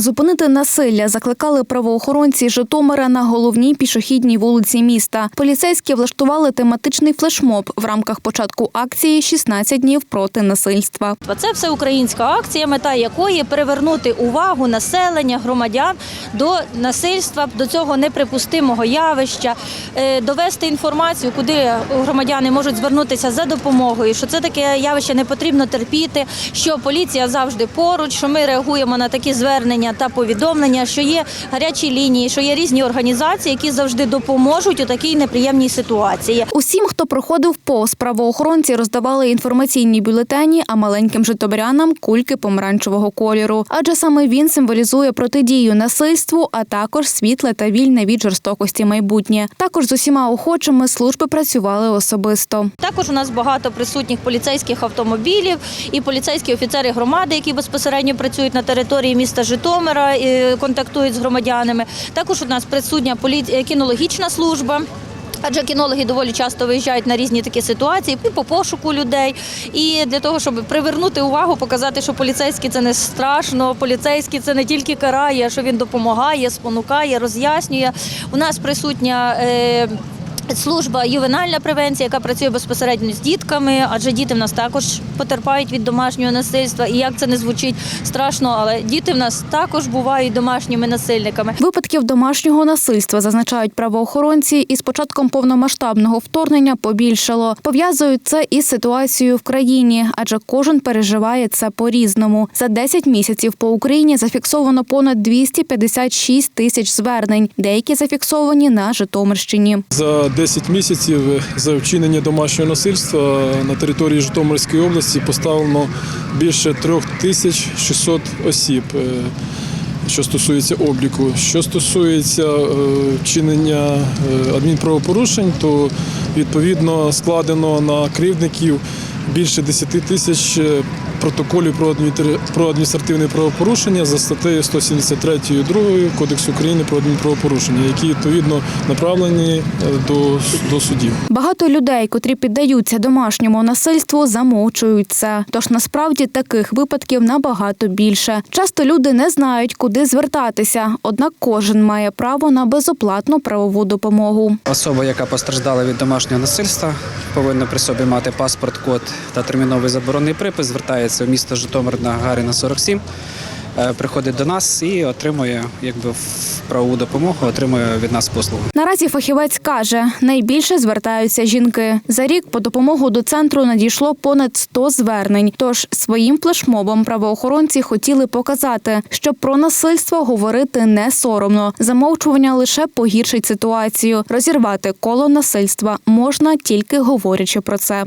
Зупинити насилля закликали правоохоронці Житомира на головній пішохідній вулиці міста. Поліцейські влаштували тематичний флешмоб в рамках початку акції «16 днів проти насильства. Це всеукраїнська акція, мета якої перевернути увагу населення, громадян до насильства, до цього неприпустимого явища, е, довести інформацію, куди громадяни можуть звернутися за допомогою, що це таке явище не потрібно терпіти, що поліція завжди поруч, що ми реагуємо на такі звернення та повідомлення, що є гарячі лінії, що є різні організації, які завжди допоможуть у такій неприємній ситуації. Усім, хто проходив повз, правоохоронці роздавали інформаційні бюлетені, а маленьким житомирянам – кульки помаранчевого кольору. Адже саме він символізує протидію насильству, а також світле та вільне від жорстокості майбутнє. Також з усіма охочими служби працювали особисто. Також у нас багато присутніх поліцейських автомобілів і поліцейські офіцери громади, які безпосередньо працюють на території міста Житомира і контактують з громадянами. Також у нас присутня е, кінологічна служба. Адже кінологи доволі часто виїжджають на різні такі ситуації і по пошуку людей, і для того, щоб привернути увагу, показати, що поліцейський це не страшно, поліцейський це не тільки карає, що він допомагає, спонукає, роз'яснює. У нас присутня. Е- Служба ювенальна превенція, яка працює безпосередньо з дітками, адже діти в нас також потерпають від домашнього насильства. І як це не звучить страшно, але діти в нас також бувають домашніми насильниками. Випадків домашнього насильства, зазначають правоохоронці, із початком повномасштабного вторгнення побільшало. Пов'язують це із ситуацією в країні, адже кожен переживає це по-різному. За 10 місяців по Україні зафіксовано понад 256 тисяч звернень. Деякі зафіксовані на Житомирщині. За 10 місяців за вчинення домашнього насильства на території Житомирської області поставлено більше 3600 осіб, е, що стосується обліку. Що стосується е, вчинення е, адмінправопорушень, то відповідно складено на кривдників більше 10 тисяч протоколів про адміністративне правопорушення за статтею 173 2 Кодексу України про адмінправопорушення, які відповідно направлені е, до, до судів. Багато людей, котрі піддаються домашньому насильству, замовчують це. Тож насправді таких випадків набагато більше. Часто люди не знають, куди звертатися, однак кожен має право на безоплатну правову допомогу. Особа, яка постраждала від домашнього насильства, повинна при собі мати паспорт, код та терміновий заборонний припис. Звертається в місто Житомир на Гаріна 47, е, приходить до нас і отримує якби правову допомогу, отримує від нас послугу. Наразі фахівець каже, найбільше звертаються жінки. За рік по допомогу до центру надійшло понад 100 звернень. Тож своїм флешмобом правоохоронці хотіли показати, що про насильство говорити не соромно. Замовчування лише погіршить ситуацію. Розірвати коло насильства можна тільки говорячи про це.